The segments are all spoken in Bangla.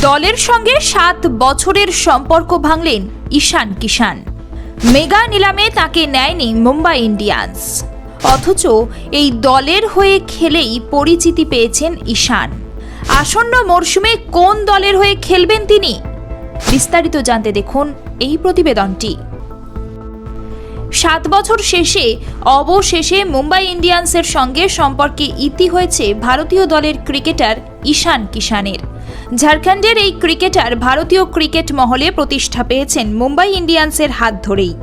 দলের সঙ্গে সাত বছরের সম্পর্ক ভাঙলেন ঈশান কিষান মেগা নিলামে তাকে নেয়নি মুম্বাই ইন্ডিয়ান্স। অথচ এই দলের হয়ে খেলেই পরিচিতি পেয়েছেন ঈশান। আসন্ন মরশুমে কোন দলের হয়ে খেলবেন তিনি? বিস্তারিত জানতে দেখুন এই প্রতিবেদনটি। সাত বছর শেষে, অবশেষে মুম্বাই ইন্ডিয়ান্সের সঙ্গে সম্পর্কে ইতি হয়েছে ভারতীয় দলের ক্রিকেটার ঈশান কিষানের ঝাড়খণ্ডের এই ক্রিকেটার ভারতীয় ক্রিকেট মহলে প্রতিষ্ঠা পেয়েছেন মুম্বাই ইন্ডিয়ান্সের হাত ধরেই।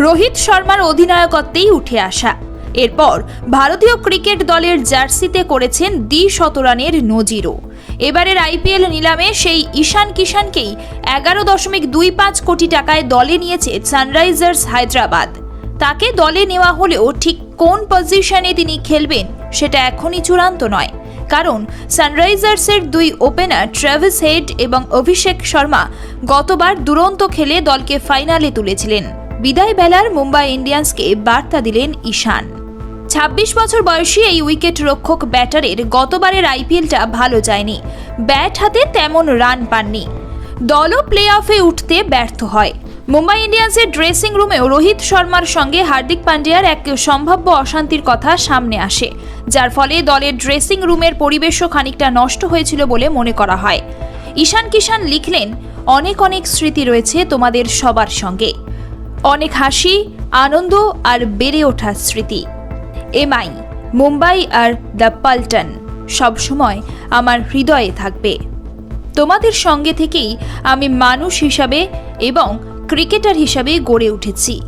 রোহিত শর্মার অধিনায়কত্বেই উঠে আসা। এরপর ভারতীয় ক্রিকেট দলের জার্সিতে করেছেন দ্বি শতরানের নজিরও। এবারের আইপিএল নিলামে সেই ঈশান কিষানকেই এগারো দশমিক দুই পাঁচ কোটি টাকায় দলে নিয়েছে সানরাইজার্স হায়দ্রাবাদ। তাকে দলে নেওয়া হলেও ঠিক কোন পজিশনে তিনি খেলবেন সেটা এখনই চূড়ান্ত নয়। কারণ সানরাইজার্সের দুই ওপেনার ট্রেভিস হেড এবং অভিষেক শর্মা গতবার দুরন্ত খেলে দলকে ফাইনালে তুলেছিলেন। বিদায় বেলার মুম্বাই ইন্ডিয়ান্সকে বার্তা দিলেন ঈশান। ছাব্বিশ বছর বয়সী এই উইকেট রক্ষক ব্যাটারের গতবারের আইপিএলটা ভালো যায়নি। ব্যাট হাতে তেমন রান পাননি। দলও প্লে অফে উঠতে ব্যর্থ হয়। মুম্বাই ইন্ডিয়ান্সের ড্রেসিং রুমেও রোহিত শর্মার সঙ্গে হার্দিক পান্ডিয়ার এক সম্ভাব্য অশান্তির কথা সামনে আসে, যার ফলে দলের ড্রেসিং রুমের পরিবেশও খানিকটা নষ্ট হয়েছিল বলে মনে করা হয়। ঈশান কিষান লিখলেন, অনেক অনেক স্মৃতি রয়েছে তোমাদের সবার সঙ্গে। অনেক হাসি, আনন্দ আর বেড়ে ওঠা স্মৃতি। এমআই, মুম্বাই আর দ্য পাল্টন সবসময় আমার হৃদয়ে থাকবে। তোমাদের সঙ্গে থেকেই আমি মানুষ হিসাবে এবং ক্রিকেটার হিসাবে গড়ে উঠেছি।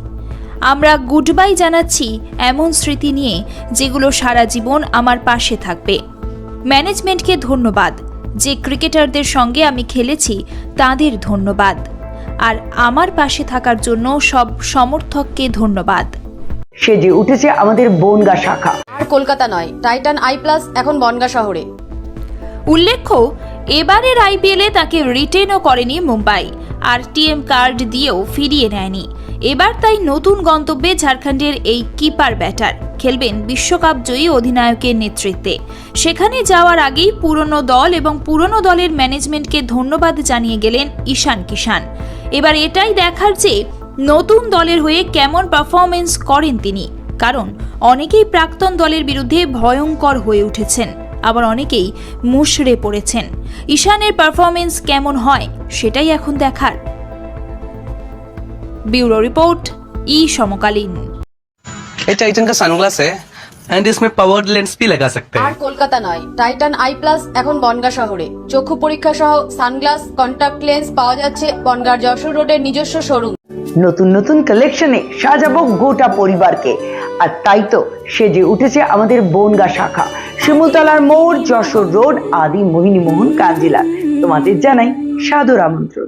আমরা গুড বাই জানাচ্ছি এমন স্মৃতি নিয়ে যেগুলো সারা জীবন আমার পাশে থাকবে। ম্যানেজমেন্টকে ধন্যবাদ। যে ক্রিকেটারদের সঙ্গে আমি খেলেছি তাদের ধন্যবাদ। আর আমার পাশে থাকার জন্য সব সমর্থককে ধন্যবাদ। সেজে উঠেছে আমাদের বনগা শাখা। আর কলকাতা নয় টাইটান আই প্লাস এখন বনগা শহরে। উল্লেখ্য এবারের আইপিএলে তাকে রিটেনও করেনি মুম্বাই। আর টিএম কার্ড দিয়েও ফিরিয়ে নেয়নি। এবার তাই নতুন গন্তব্যে ঝাড়খণ্ডের এই কিপার ব্যাটার খেলবেন বিশ্বকাপ জয়ী অধিনায়কের নেতৃত্বে। সেখানে যাওয়ার আগেই পুরনো দল এবং পুরনো দলের ম্যানেজমেন্টকে ধন্যবাদ জানিয়ে গেলেন ঈশান কিষান এবার এটাই দেখার যে নতুন দলের হয়ে কেমন পারফরমেন্স করেন তিনি। কারণ অনেকেই প্রাক্তন দলের বিরুদ্ধে ভয়ঙ্কর হয়ে উঠেছেন। আবার অনেকেই মুশড়ে পড়েছেন ঈশানের পারফরমেন্স কেমন হয় সেটাই এখন দেখার ব্যুরো রিপোর্ট ই সমকালীন ये टाइटन का सनग्लास है एंड इसमें पावर्ड लेंस भी लगा सकते আর हैं কলকাতা নয় টাইটান আই প্লাস এখন বনগা শহরে চক্ষু পরীক্ষা সহ সানগ্লাস কন্টাক্ট লেন্স পাওয়া যাচ্ছে বনগার যশোর রোডের নিজস্ব শোরুম নতুন নতুন কালেকশনে সাজাবো গোটা পরিবারকে আর তাই তো সেজে উঠেছে আমাদের বনগা শাখা শিমুলতলার মোড় যশোর রোড আদি মোহিনী মোহন কাঞ্জিলা তোমাদের জানাই সাদর আমন্ত্রণ।